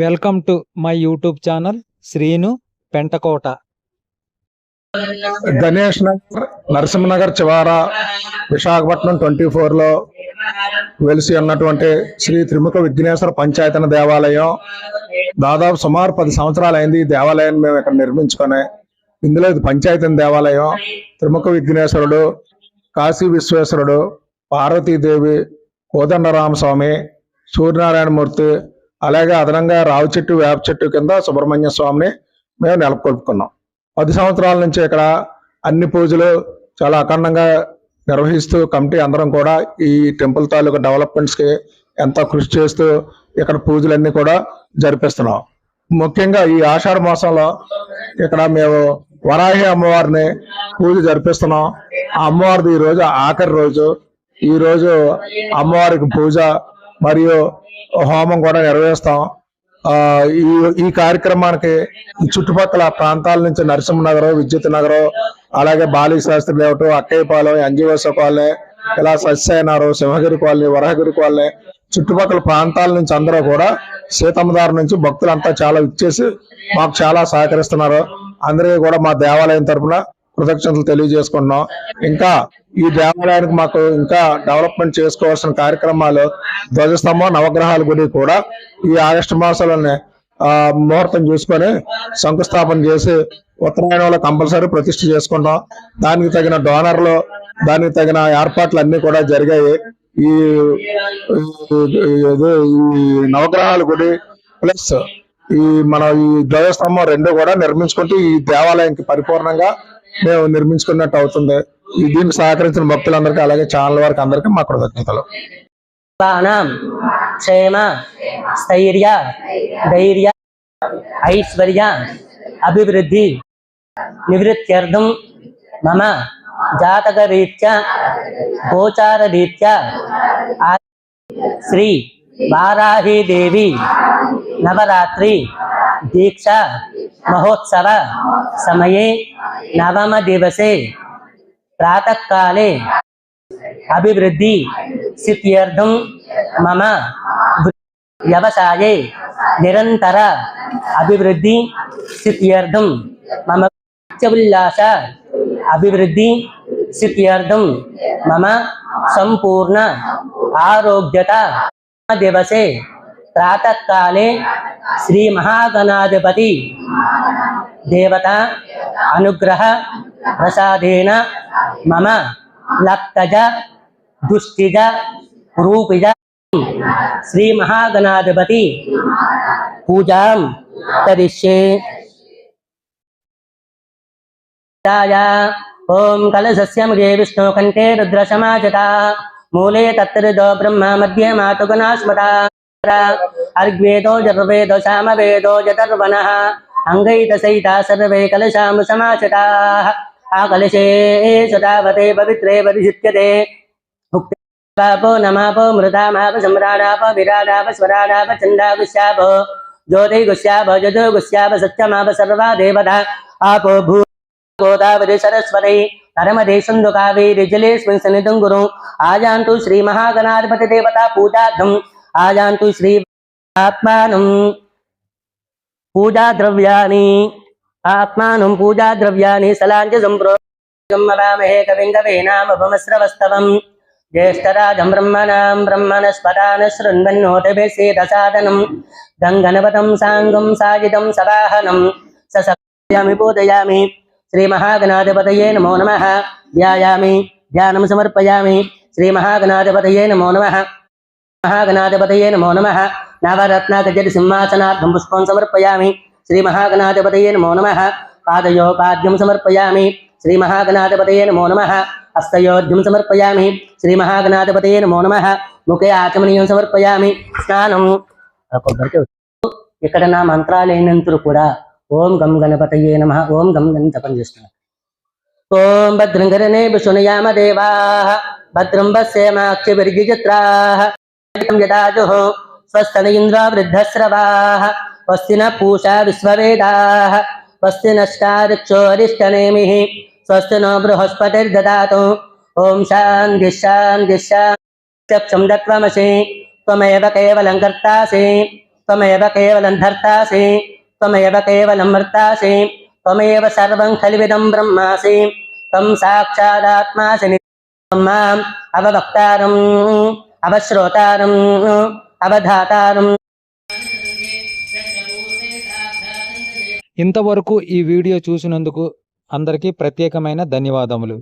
Welcome to my YouTube channel Srinu Pentakota. Ganesh Nagar Narasimhanagar చివారా Visakhapatnam twenty ఫోర్లో వెలిసి ఉన్నటువంటి శ్రీ త్రిముఖ విఘ్నేశ్వర పంచాయతన దేవాలయం. దాదాపు సుమారు పది సంవత్సరాలు అయింది ఈ దేవాలయాన్ని మేము ఇక్కడ నిర్మించుకొని. ఇందులో ఇది పంచాయతన దేవాలయం. త్రిముఖ విఘ్నేశ్వరుడు కాశీ విశ్వేశ్వరుడు పార్వతీదేవి కోదండరామస్వామి సూర్యనారాయణమూర్తి అలాగే అదనంగా రావి చెట్టు వేప చెట్టు కింద సుబ్రహ్మణ్య స్వామిని మేము నెలకొల్పుకున్నాం. పది సంవత్సరాల నుంచి ఇక్కడ అన్ని పూజలు చాలా అఖండంగా నిర్వహిస్తూ కమిటీ అందరం కూడా ఈ టెంపుల్ తాలూకు డెవలప్మెంట్స్కి ఎంతో కృషి చేస్తూ ఇక్కడ పూజలన్నీ కూడా జరిపిస్తున్నాం. ముఖ్యంగా ఈ ఆషాఢ మాసంలో ఇక్కడ మేము వరాహి అమ్మవారిని పూజ జరిపిస్తున్నాం. ఆ అమ్మవారిది ఈ రోజు ఆఖరి రోజు. ఈరోజు అమ్మవారికి పూజ మరియు హోమం కూడా నిర్వహిస్తాం ఈ ఈ కార్యక్రమానికి చుట్టుపక్కల ప్రాంతాల నుంచి నరసింహనగరం విద్యుత్ నగరం అలాగే బాలి శాస్త్రి లేఅవుట్ అక్కయ్యపాలెం అంజీవస కాలనీ ఇలా సత్యనారు సింహగిరి కాలనీ వరహగిరి కాలనీ చుట్టుపక్కల ప్రాంతాల నుంచి అందరూ కూడా సీతమ్మదారు నుంచి భక్తులంతా చాలా ఇచ్చేసి మాకు చాలా సహకరిస్తున్నారు. అందరికీ కూడా మా దేవాలయం తరపున కృతజ్ఞతలు తెలియజేసుకుంటున్నాం. ఇంకా ఈ దేవాలయానికి మాకు ఇంకా డెవలప్మెంట్ చేసుకోవాల్సిన కార్యక్రమాలు ధ్వజస్తంభం నవగ్రహాల గుడి కూడా ఈ ఆగస్టు మాసంలోనే ఆ ముహూర్తం చూసుకొని శంకుస్థాపన చేసి ఉత్తరాయణంలో కంపల్సరీ ప్రతిష్ఠ చేసుకుంటాం. దానికి తగిన డోనర్లు దానికి తగిన ఏర్పాట్లు అన్ని కూడా జరిగాయి. ఈ ఇది ఈ నవగ్రహాల గుడి ప్లస్ ఈ మన ఈ ధ్వజస్తంభం రెండు కూడా నిర్మించుకుంటూ ఈ దేవాలయానికి పరిపూర్ణంగా మేము నిర్మించుకున్నట్టు అవుతుంది. ఈ దీనికి సహకరించిన భక్తులందరికీ అలాగే ఛానల్ వారికి అందరికీ మా కృతజ్ఞతలు. క్షేమ స్థైర్య ధైర్య ఐశ్వర్య అభివృద్ధి నివృత్ర్థం మమ జాతకరీత్యా గోచారరీత్యా రీత్యా శ్రీ వారాహీదేవి నవరాత్రి దీక్ష మహోత్సవ సమయే నవమ దివసే. ప్రాతకాలే అభివృద్ధి సిద్ధ్యర్థం మమ వ్యవసాయే. నిరంతర అభివృద్ధి సిద్ధ్యర్థం మమ ఉల్లాస అభివృద్ధి సిద్ధ్యర్థం మమ సంపూర్ణ ఆరోగ్యత దివసే. प्रातःकाले श्रीमहागणाधिपति देवता अनुग्रह प्रसाद मम लज दुष्टिज, रूपिज। श्री महागणाधिपति पूजा करिष्ये। ॐ विष्णु कंठे रुद्र सामचता मूले तत्र ब्रह्म मध्य मातुगुणा स्मता ऋग्वेदो जर्वेदो श्यामवेदो जतर्वणः अङ्गैतसैता सर्वे कलशां समाचताः आकलशे सदावते पवित्रे परिशुच्यते पापो नमापो मृतामाप सम्राडाप विराडाप स्वराडाप चण्डागुस्याप ज्योतिगुस्याप जजोगुस्याप सत्यमाप सर्वा देवता। आपो भू गोदावरी सरस्वती, नर्मदे सिन्धुकावेरि जलेऽस्मिन् सनिधं गुरुम् आजान्तु श्रीमहागणाधिपतिदेवता पूजार्थम् ఆజాంతు శ్రీ ఆత్మానం పూజా ద్రవ్యాన్ని ఆత్మానం పూజా ద్రవ్యాన్ని సలాంజ సంప్రోమహే కవిం కవీనామభమస్రవస్తవం జ్యేష్ఠరాజం బ్రహ్మణాం బ్రహ్మణస్పదాన శృణ్వన్నోటభిషేదసాదనం గంగనవతం సాంగం సాజిదం సవాహనం. సయామి పూజయామి శ్రీమహాగణాధిపతయే నమో నమ. ధ్యాయామి ధ్యానం సమర్పయామి. శ్రీమహాగణాధిపతయే నమో నమ. మహాగణాధిపతయే నమో నమ నవరత్నాగజరి సింహాసనార్థం పుష్పం సమర్పయామి శ్రీ మహాగణాధిపతయే నమో నమ పాదయోపాద్యం సమర్పయామి శ్రీ మహాగణాధిపతయే నమో నమ హస్తయోధ్యం సమర్పయామి శ్రీ మహాగణాధిపతయే నమో నమ ముఖే ఆచమనీయం సమర్పయామి స్నానం ఇక్కడ నా మంత్రాలు అయినంతరు కూడా ఓం గం గణపతయే నమ। ఓం గం గం జపం చేస్తున్నాను ఓం భద్రం గరణే దేవా। భద్రం పశ్యేమాక్షిభిర్గిజత్రాः యదాజుః यदाजुः स्वस्तन इंद्र वृद्धस्रवाः, स्वस्ति न पूषा विश्ववेदाः, स्वस्ति नष्टारिक्षोरिष्टनेमिः स्वस्ति नो बृहस्पतिर्दा ओं शांति शांति शान्तिक्षं दत्त्वमसि, त्वमेव केवलं कर्तासि, त्वमेव केवलं धर्तासि, त्वमेव केवलं मर्तासि, त्वमेव सर्वं खलिविदं ब्रह्मासि అవశ్రోతారం అవధాతారం. ఇంతవరకు ఈ వీడియో చూసినందుకు అందరికీ ప్రత్యేకమైన ధన్యవాదములు.